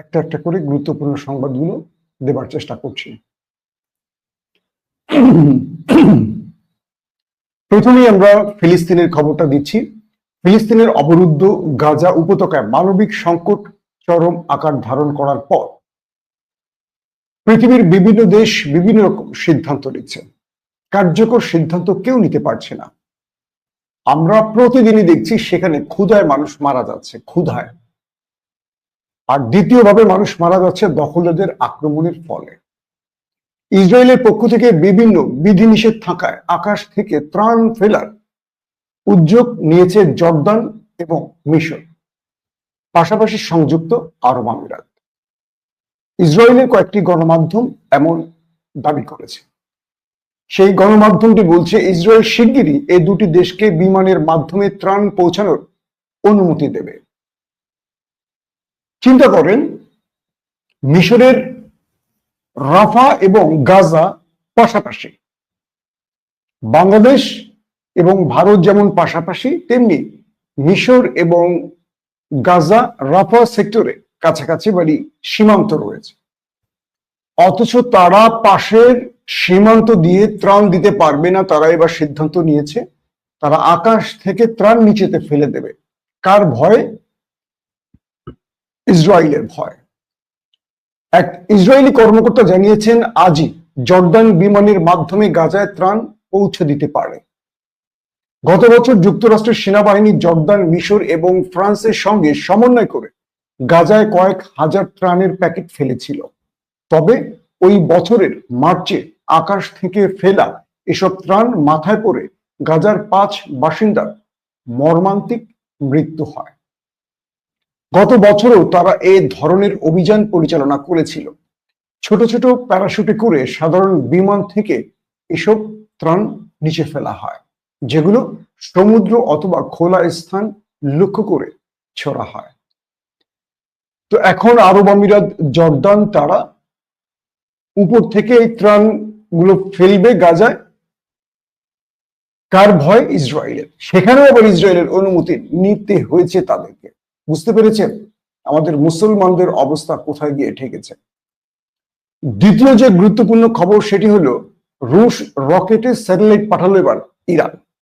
একটা একটা করে গুরুত্বপূর্ণ সংবাদগুলো দেবার চেষ্টা করছি। প্রথমেই আমরা ফিলিস্তিনের খবরটা দিচ্ছি। ফিলিস্তিনের অবরুদ্ধ গাজা উপত্যকায় মানবিক সংকট চরম আকার ধারণ করার পর পৃথিবীর বিভিন্ন দেশ বিভিন্ন রকম সিদ্ধান্ত নিচ্ছে। কার্যকর সিদ্ধান্ত কেউ নিতে পারছে না। আমরা প্রতিদিনই দেখছি সেখানে ক্ষুধায় মানুষ মারা যাচ্ছে, ক্ষুধায়। আর দ্বিতীয়ভাবে মানুষ মারা যাচ্ছে দখলদারদের আক্রমণের ফলে। ইসরায়েলের পক্ষ থেকে বিভিন্ন বিধিনিষেধ থাকায় আকাশ থেকে ত্রাণ ফেলার উদ্যোগ নিয়েছে জর্দান এবং মিশর, পাশাপাশি সংযুক্ত আরব আমিরাত। ইসরায়েলের কয়েকটি গণমাধ্যম এমন দাবি করেছে। সেই গণমাধ্যমটি বলছে, ইসরায়েল শিগগিরই এই দুটি দেশকে বিমানের মাধ্যমে ত্রাণ পৌঁছানোর অনুমতি দেবে। চিন্তা করেন, মিশরের রাফা এবং গাজা পাশাপাশি, বাংলাদেশ এবং ভারত যেমন পাশাপাশি, তেমনি মিশর এবং গাজা রাফা সেক্টরে কাছাকাছি বাড়ি সীমান্ত রয়েছে। অথচ তারা পাশের সীমান্ত দিয়ে ত্রাণ দিতে পারবে না, তারা এবার সিদ্ধান্ত নিয়েছে, তারা আকাশ থেকে ত্রাণ নিচেতে ফেলে দেবে। কার ভয়ে? ইসরায়েলের ভয়। এক ইসরায়েলি কর্মকর্তা জানিয়েছেন, আজই জর্দান বিমানের মাধ্যমে গাজায় ত্রাণ পৌঁছে দিতে পারে। গত বছর যুক্তরাষ্ট্রের সেনাবাহিনী জর্দান, মিশর এবং ফ্রান্সের সঙ্গে সমন্বয় করে গাজায় কয়েক হাজার ত্রাণের প্যাকেট ফেলেছিল। তবে ওই বছরের মার্চে আকাশ থেকে ফেলা এসব ত্রাণ মাথায় পড়ে গাজার পাঁচ বাসিন্দার মর্মান্তিক মৃত্যু হয়। গত বছরেও তারা এ ধরনের অভিযান পরিচালনা করেছিল। ছোট ছোট প্যারাশুটে করে সাধারণ বিমান থেকে এসব ত্রাণ নিচে ফেলা হয়, যেগুলো সমুদ্র অথবা খোলা স্থান লক্ষ্য করে ছড়া হয়। তো এখন আরব আমিরাত, জর্দান তারা উপর থেকে এই ত্রাণগুলো ফেলবে গাজায়। কার ভয়? ইসরায়েলের। সেখানেও আবার ইসরায়েলের অনুমতি নিতে হয়েছে তাদেরকে বুঝতে পেরেছেন? আমাদের মুসলমানদের অবস্থা কোথায় গিয়ে ঠেকেছে? দ্বিতীয় যে গুরুত্বপূর্ণ খবর সেটি হলো, রুশ রকেটে স্যাটেলাইট পাঠালো এবার ইরান।